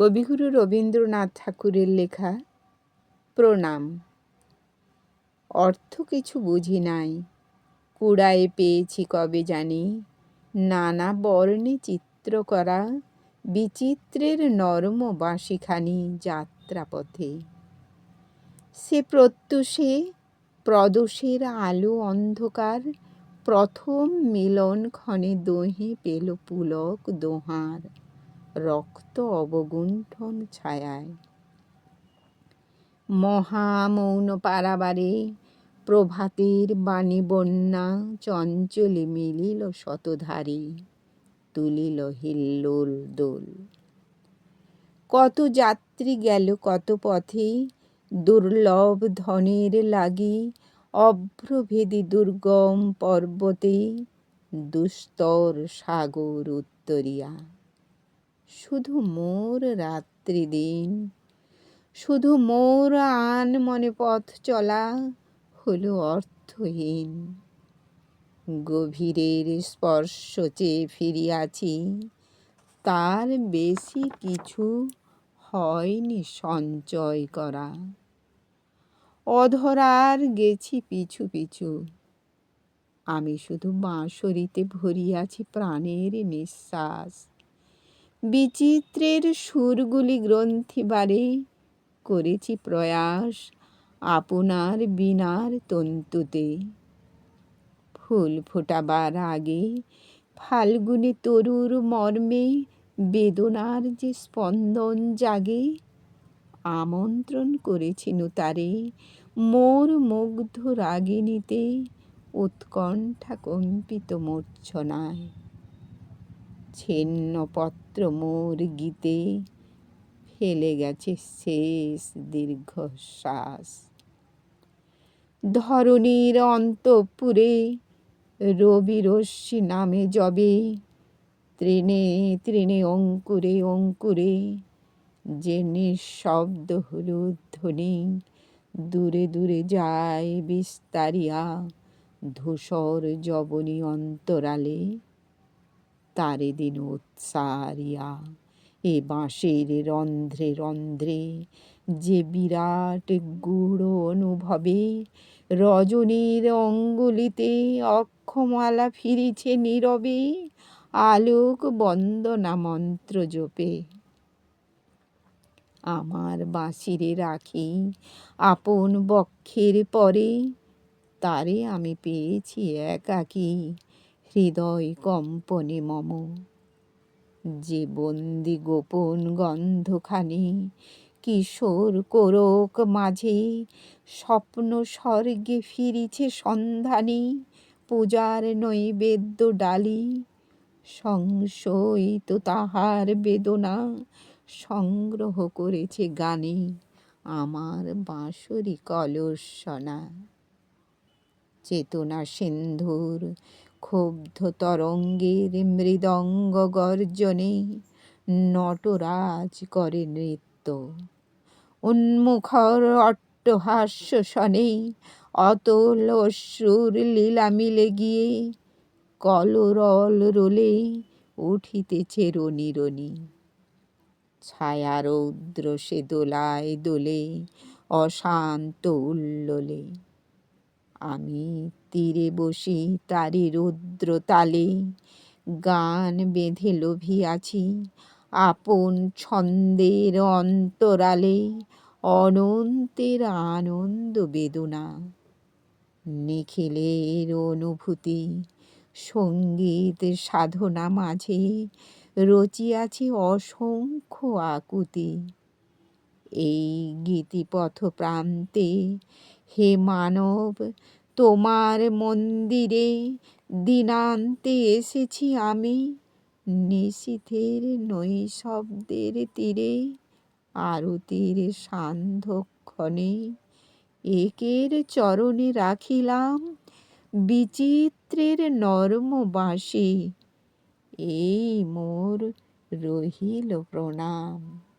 কবিগুরু রবীন্দ্রনাথ ঠাকুরের লেখা প্রণাম। অর্থ কিছু বুঝি নাই। কুড়ায় পেয়েছি কবে জানি। নানা বর্ণে চিত্র করা বিচিত্রের নরম বাঁশিখানি যাত্রাপথে। সে প্রত্যুষে, প্রদোষের আলো অন্ধকার, প্রথম মিলন ক্ষণে দোহে পেল পুলক দোহার। রক্ত অবগুণ্ঠন ছায়ায়। মহামৌন পারাবারে প্রভাতের বাণী বন্যা চঞ্চলে মিলিল শতধারী, তুলিল হিল্লোল দোল। কত যাত্রী গেল, কত পথে দুর্লভ ধনের লাগি, অভ্রভেদী দুর্গম পর্বতে দুস্তর সাগর উত্তরিয়া। শুধু মোর রাত্রি দিন, শুধু মোর আন মনে পথ চলা হলো অর্থহীন। গভীরের স্পর্শ চেয়ে ফিরিয়াছি, তার বেশি কিছু হয়নি সঞ্চয় করা। অধরার গেছি পিছু পিছু, আমি শুধু বাঁশরিতে ভরিয়াছি প্রাণের নিঃশ্বাস। বিচিত্রের সুরগুলি গ্রন্থি বারে করেছি প্রয়াস আপনার বিনার তন্তুতে। ফুল ফোটাবার আগে ফাল্গুনি তরুর মর্মে বেদনার যে স্পন্দন জাগে, আমন্ত্রণ করেছি তারে মোর মুগ্ধ রাগিনীতে উৎকণ্ঠা কম্পিত মূর্ছনায়। ছিন্ন পত্র মোর গীতে ফেলে গেছে শেষ দীর্ঘশ্বাস। ধরণীর অন্তপুরে রবি রশ্মি নামে জবে, তৃণে তৃণে অঙ্কুরে অঙ্কুরে, যে নিঃশব্দ হলুদ ধ্বনি দূরে দূরে যায় বিস্তারিয়া ধূসর জবনী অন্তরালে। তারে দিন উৎসারিয়া, এ বাঁশের রন্ধ্রে রন্ধ্রে, যে বিরাট গুড় অনুভবে, রজনীর অঙ্গুলিতে অক্ষমালা ফিরিছে নীরবে, আলোক বন্দনা মন্ত্র জপে। আমার বাঁশিরে রাখি আপন বক্ষের পরে, তারে আমি পেয়েছি একাকী। হৃদয় কম্পনে মম। যে বন্দি গোপন গন্ধখানি, কিশোর কোরক মাঝে, স্বপ্ন স্বর্গে ফিরিছে সন্ধানী, পূজার নৈবেদ্য ডালি, সংশয়িত তাহার বেদনা সংগ্রহ করেছে গানে আমার বাঁশরি কলসনা চেতনা সিন্ধুর ক্ষুব্ধ তরঙ্গের মৃদঙ্গ গর্জনে নটরাজ করে নৃত্য। উন্মুখর অট্টহাস্য শনে অতল অশ্রুর লীলা মিলে গিয়ে কলরল রোলে উঠিতেছে রনি রনি ছায়া রৌদ্র সে দোলায় দোলে, অশান্ত উল্লোলে। আমি তীরে বসি তারি রুদ্র তালে। গান বেঁধে লোভিয়াছি আপন ছন্দের অন্তরালে। অনন্তের আনন্দ বেদনা। নিখিলের অনুভূতি, সংগীত সাধনা মাঝে রচিয়াছি অসংখ্য আকুতি। এই গীতিপথ প্রান্তে হে মানব তোমার মন্দিরে দিনান্তে এসেছি আমি। নিশীথের নৈশব্দের তীরে, আরতির সান্ধ্যক্ষণে একের চরণে রাখিলাম বিচিত্রের নরম বাঁশি এই মোর রহিল প্রণাম।